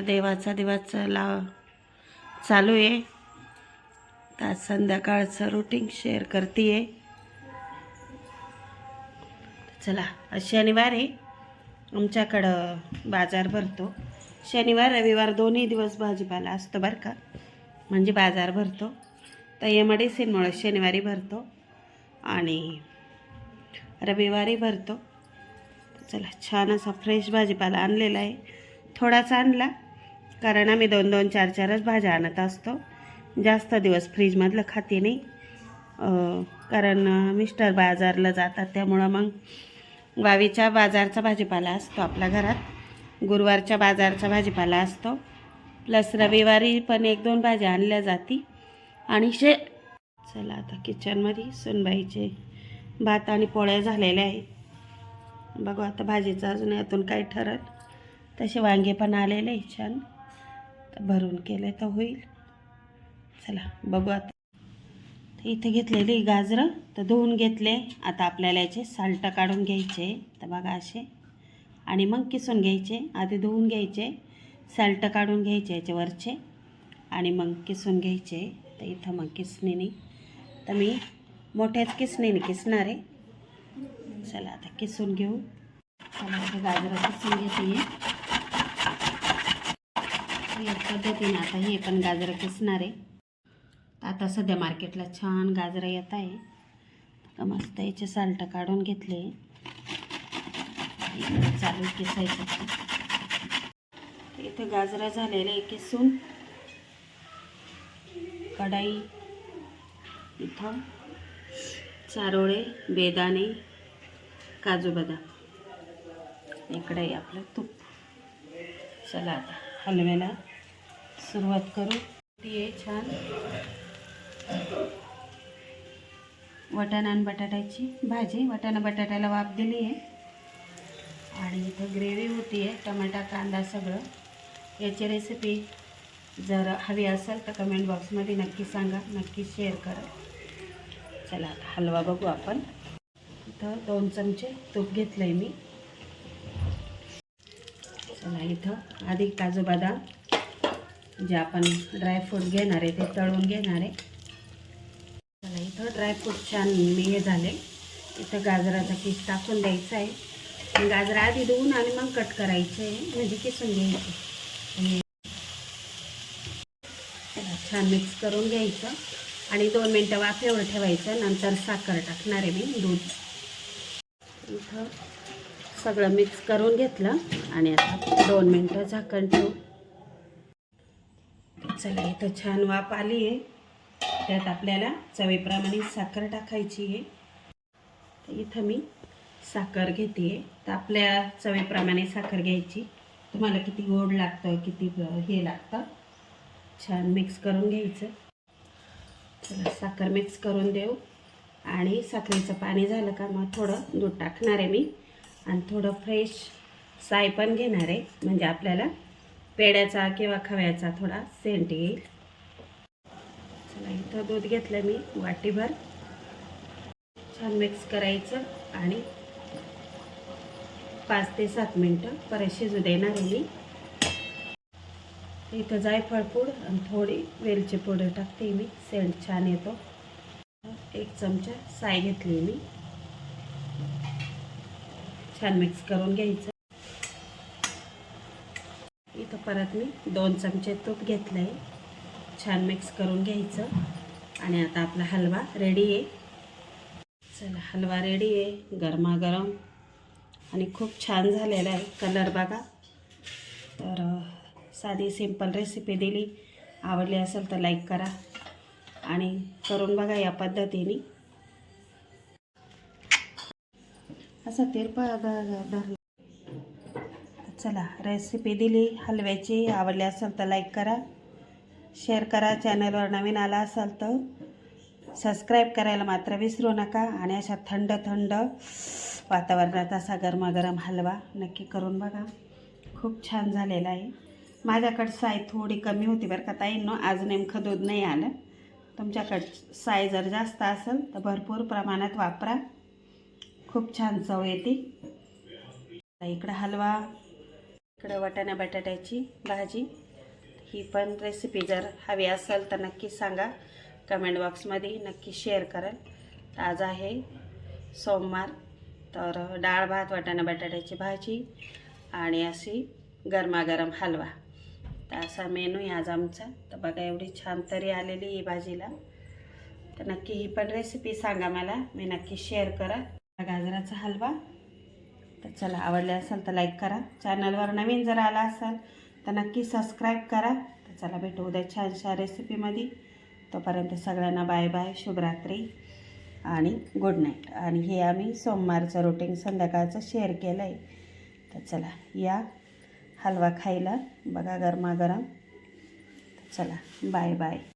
देवाचा दिवाच लाव चालू आहे तर आज संध्याकाळचं रुटीन शेअर करते आहे चला शनिवार आहे. आमच्याकडं बाजार भरतो. शनिवार रविवार दोन्ही दिवस भाजीपाला असतो बरं का. म्हणजे बाजार भरतो. तर एम शनिवारी भरतो. आणि रविवारी भरतो. चला छान असा फ्रेश भाजीपाला आणलेला आहे. थोडासा आणला. कारण आम्ही दोन दोन चार चारच भाज्या आणत असतो. जास्त दिवस फ्रीजमधलं खाते नाही. कारण मिस्टर बाजारला जातात त्यामुळं मग गावीच्या बाजारचा भाजीपाला असतो आपल्या घरात. गुरुवारच्या बाजारचा भाजीपाला असतो. प्लस रविवारी पण एक दोन भाज्या आणल्या जाती. आणि शे चला आता किचनमध्ये सुनबाईचे भात आणि पोळ्या झालेल्या आहेत. बघू आता भाजीचं अजून यातून काही ठरत तसे वांगे पण आलेले छान. तर भरून केले तर होईल. चला बघू आता. इथे घेतलेली गाजरं तर धुवून घेतले. आता आपल्याला याचे साल्ट काढून घ्यायचे. तर बघा असे. आणि मग किसून घ्यायचे. आधी धुवून घ्यायचे. साल्ट काढून घ्यायचे याचे वरचे आणि मग किसून घ्यायचे. तर इथं मग किसणीने. तर मी मोठ्याच किसणीने किसणार आहे. चला आता किसून घेऊ. चला गाजरं किसून घेते या पद्धतीनं आता हे पण गाजरं किसणार आहे. आता सध्या मार्केटला छान गाजरं येत आहे. मस्त याचे साल्ट काढून घेतले. चालू किसायचं. इथं इथे गाजरं झालेले किसून. कढाई इथं चारोळे बेदाणे काजू बदाम. इकडे आपलं तूप. चला आता. हलव्याला सुरुवात करू. ती आहे छान. वटाणा आणि बटाट्याची भाजी. वटाणा बटाट्याला वाफ दिली आहे. आणि इथं ग्रेव्ही होती आहे टमाटा कांदा सगळं. याची रेसिपी जर हवी असेल तर कमेंट बॉक्समध्ये नक्की सांगा नक्की शेअर करा. चला हलवा बघू आपण. इथं दोन चमचे तूप घेतलं आहे मी. चला इथं. आधी काजू बदाम जे आपण ड्रायफ्रूट घेणार आहे ते तळून घेणार आहे. चला इथं ड्रायफ्रूट छान मी हे झाले. इथं गाजराचा पीस टाकून द्यायचा आहे. गाजर आधी धुवून आणि मग कट करायचे आहे. म्हणजे किसून घ्यायचे. छान मिक्स करून घ्यायचं. आणि दोन मिनटं वाफेवर ठेवायचं. नंतर साखर टाकणार आहे मी दूध. इथं सगळं मिक्स करून घेतलं आणि आता दोन मिनटं झाकण ठेवू. चला इथं छान वाफ आली आहे. त्यात आपल्याला चवीप्रमाणे साखर टाकायची आहे. तर इथं मी साखर घेते तर आपल्या चवीप्रमाणे साखर घ्यायची. तुम्हाला किती गोड लागतं किती हे लागतं. छान मिक्स करून घ्यायचं. चला साखर मिक्स करून देऊ. आणि साखरेचं पाणी झालं का मग थोडं दूध टाकणार आहे मी. आणि थोडं फ्रेश साय पण घेणार आहे. म्हणजे आपल्याला पेड्याचा किंवा खव्याचा थोडा सेंट येईल. चला इथं दूध घेतलं मी वाटीभर. छान मिक्स करायचं आणि पाच ते सात मिनटं परत शिजू देणार आहे मी. इथं जायफळ पूड आणि थोडी वेलची पूड टाकते मी. सेंट छान येतो. एक चमचा साय घेतली मी. छान मिक्स करून घ्यायचं. इथं परत मी दोन चमचे तूप घेतलं आहे छान मिक्स करून घ्यायचं. आणि आता आपला हलवा रेडी आहे. चला हलवा रेडी आहे. गरमागरम. आणि खूप छान झालेला आहे कलर बघा. तर साधी सिंपल रेसिपी दिली. आवडली असेल तर लाईक करा. आणि करून बघा या पद्धतीने. असा तिरपा धरला. चला रेसिपी दिली. हलव्याची आवडली असेल तर लाईक करा. शेअर करा. चॅनलवर नवीन आला असाल तर सबस्क्राईब करायला मात्र विसरू नका आणि अशा थंड थंड वातावरणात असा गरमागरम हलवा नक्की करून बघा. खूप छान झालेला आहे. माझ्याकडं साय थोडी कमी होती बरं का ताईंनो आज नेमकं दूध नाही आलं. तुमच्याकडं साय जर जास्त असेल तर भरपूर प्रमाणात वापरा. खूप छान चव येते. इकडं हलवा इकडं वाटाणा बटाट्याची भाजी. ही पण रेसिपी जर हवी असेल तर नक्की सांगा. कमेंट बॉक्समध्ये नक्की शेअर कराल. आज आहे सोमवार तर डाळ भात वाटाणा बटाट्याची भाजी आणि अशी गरमागरम हलवा. तर असा मेनू आहे आज आमचा. तर बघा एवढी छान तरी आलेली ही भाजीला. तर नक्की ही पण रेसिपी सांगा मला. मी नक्की शेअर करा. गाजराचा हलवा. तर चला आवडले असेल तर लाईक करा. चॅनलवर नवीन जर आला असाल तर नक्की सबस्क्राईब करा. तर चला भेटू उद्या छानशा रेसिपीमध्ये तोपर्यंत सगळ्यांना बाय बाय शुभरात्री आणि गुड नाईट आणि हे आम्ही सोमवारचं रुटीन संध्याकाळचं शेअर केलं आहे तर चला या हलवा खायला बघा गरमागरम. तर चला बाय बाय